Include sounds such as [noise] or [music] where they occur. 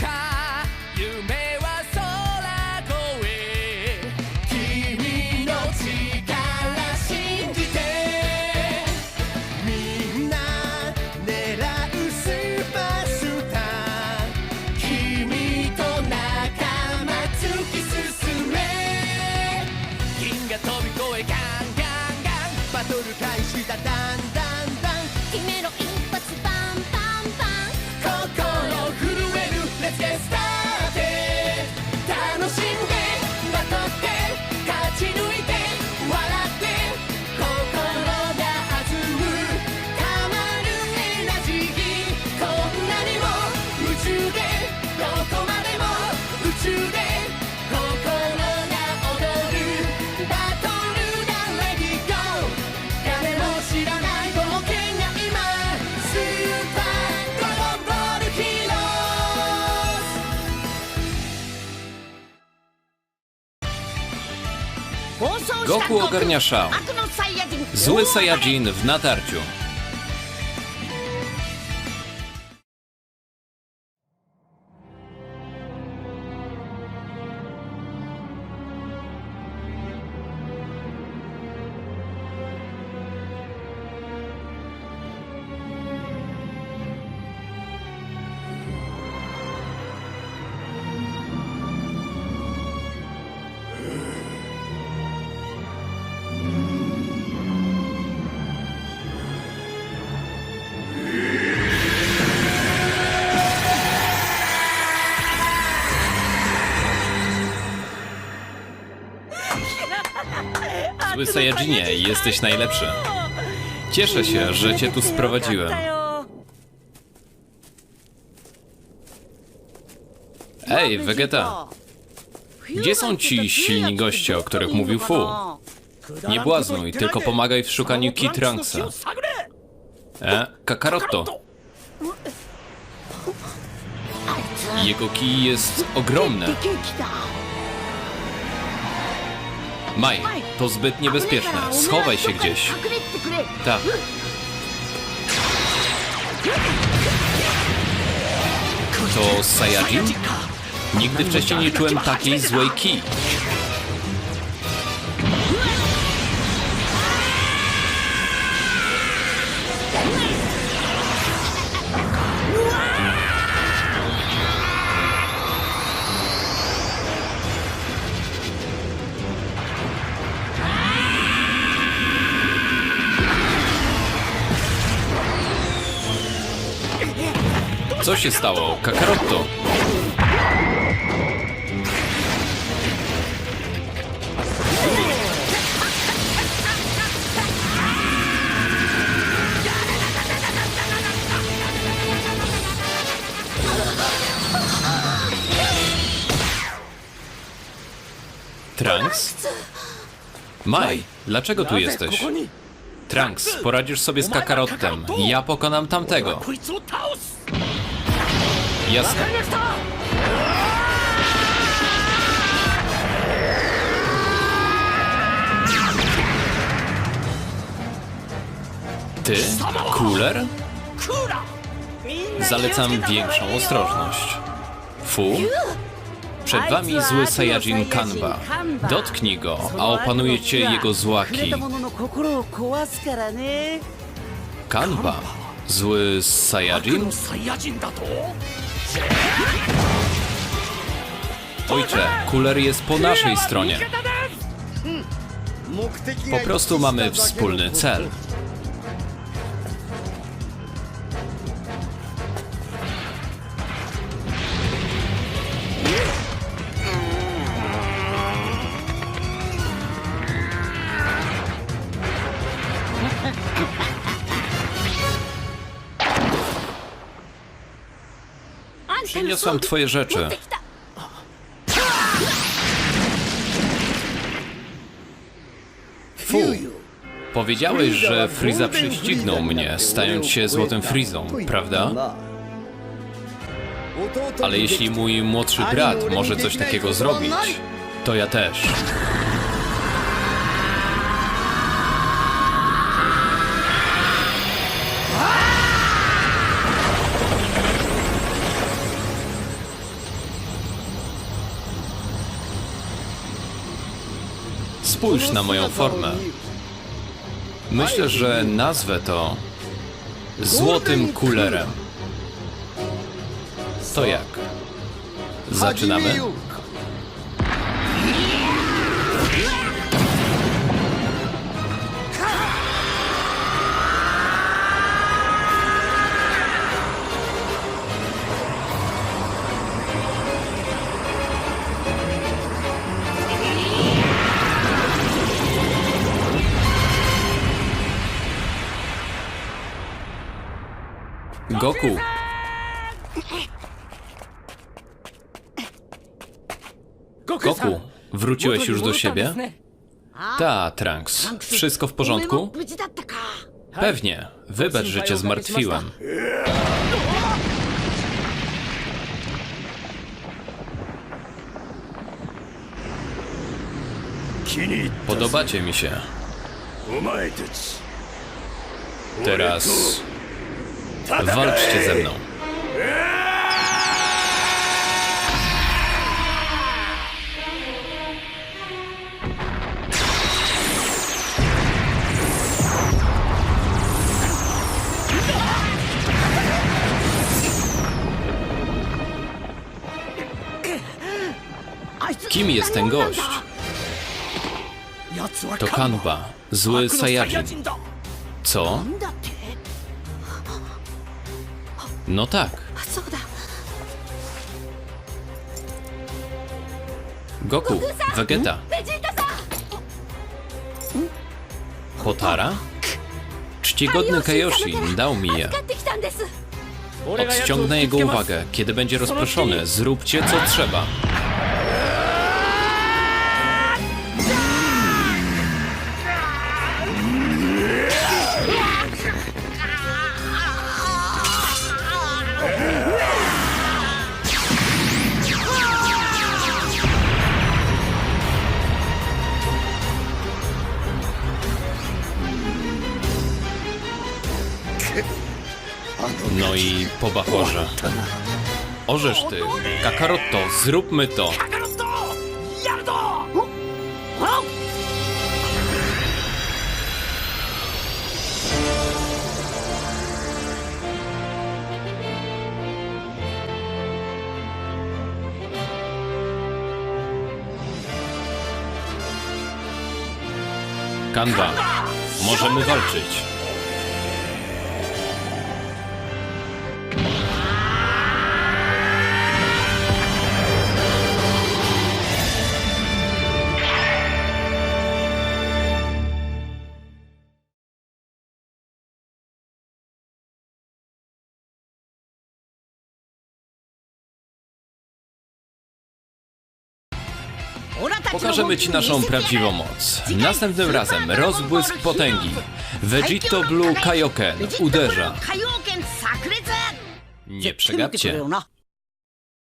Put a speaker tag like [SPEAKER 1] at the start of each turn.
[SPEAKER 1] か Goku ogarnia Shao. Zły Saiyajin w natarciu. Zły Saiyajinie, jesteś najlepszy. Cieszę się, że cię tu sprowadziłem. Ej, Vegeta, gdzie są ci silni goście, o których mówił Fu? Nie błaznuj, tylko pomagaj w szukaniu Key Trunksa. E, Kakaroto. Jego kij jest ogromne. Maj, to zbyt niebezpieczne. Schowaj się gdzieś. Tak. To Saiyajin? Nigdy wcześniej nie czułem takiej złej ki. Co się stało? Kakaroto. Trunks? Mai, dlaczego tu jesteś? Trunks, poradzisz sobie z Kakarottem. Ja pokonam tamtego. Jasne. Ty? Cooler? Zalecam większą ostrożność. Fu? Przed wami zły Saiyajin Kanba. Dotknij go, a opanujecie jego złaki. Kanba? Zły Saiyajin? Ojcze, kuler jest po naszej stronie. Po prostu mamy wspólny cel. [laughs] Przyniosłam twoje rzeczy. Fu, powiedziałeś, że Friza prześcignął mnie, stając się złotym Frizą, prawda? Ale jeśli mój młodszy brat może coś takiego zrobić, to ja też. Spójrz na moją formę. Myślę, że nazwę to Złotym Kulerem. To jak? Zaczynamy? Goku! Goku, wróciłeś już do siebie? Ta, Trunks. Wszystko w porządku? Pewnie. Wybacz, że cię zmartwiłem. Podobacie mi się. Teraz Walczcie ze mną. Kim jest ten gość? To Kanba, zły Saiyajin. Co? No tak. Goku, Vegeta. Hotara? Czcigodny Kaioshi dał mi je. Odciągnę jego uwagę. Kiedy będzie rozproszony, zróbcie co trzeba. No i po bachorze. Orzesz ty, Kakaroto, zróbmy to. Kanda, możemy walczyć. Pokażemy Ci naszą prawdziwą moc. Następnym razem rozbłysk potęgi. Vegito Blue Kaioken uderza. Nie przegapcie.